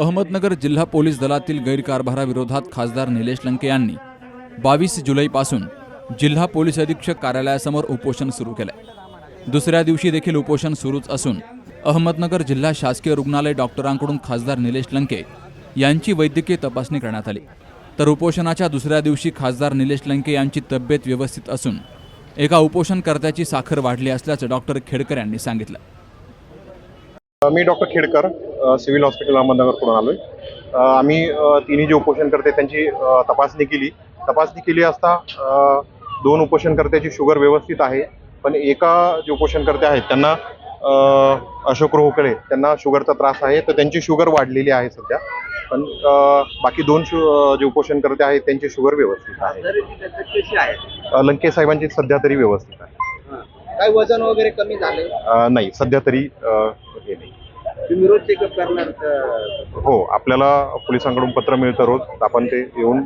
अहमदनगर जिल्हा पोलीस दलातील गैरकारभाराविरोधात खासदार निलेश लंके यांनी बावीस जुलैपासून जिल्हा पोलीस अधीक्षक कार्यालयासमोर उपोषण सुरू केलं दुसऱ्या दिवशी देखील उपोषण सुरूच असून अहमदनगर जिल्हा शासकीय रुग्णालय डॉक्टरांकडून खासदार निलेश लंके यांची वैद्यकीय तपासणी करण्यात आली. तर उपोषणाच्या दुसऱ्या दिवशी खासदार निलेश लंके यांची तब्येत व्यवस्थित असून एका उपोषणकर्त्याची साखर वाढली असल्याचं डॉक्टर खेडकर यांनी सांगितलं. मी डॉक्टर खेडकर सिव्हिल हॉस्पिटल अहमदनगरकडून आलोय. अ, आम्ही तिन्ही जे उपोषण करते त्यांची तपासणी केली. तपासणी केली असता दोन उपोषणकर्त्याची शुगर व्यवस्थित आहे पण एका जे उपोषणकर्ते आहेत त्यांना अशोक रोहकळे त्यांना शुगरचा त्रास आहे तर त्यांची शुगर वाढलेली आहे सध्या. पण बाकी दोन शु जे उपोषणकर्ते आहेत त्यांची शुगर व्यवस्थित आहे. तरी ती तब्येत कशी आहे अ, लंके साहेबांची सध्या तरी व्यवस्थित आहे. काय वजन वगैरे कमी झाले अ, नाही सध्या तरी अ, हे नाही. तुम्ही रोज चेकअप करणार अं, हो आपल्याला पोलिसांकडून पत्र मिळतं रोज. आपण ते येऊन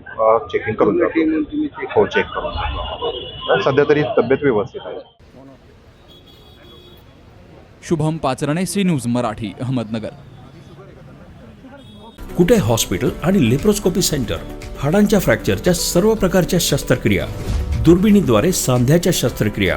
चेकिंग करून पूर्ण जातो. team म्हणून तुम्ही check हो चेक करून जातो. सध्या तरी तब्येत व्यवस्थित आहे. Shubham Pacharne C news Marathi Ahmednagar. Kute hospital आणि लेप्रोस्कोपी सेंटर? हाडांच्या फ्रॅक्चरच्या सर्व प्रकारच्या शस्त्रक्रिया. दुर्बिणीद्वारे सांध्याच्या शस्त्रक्रिया.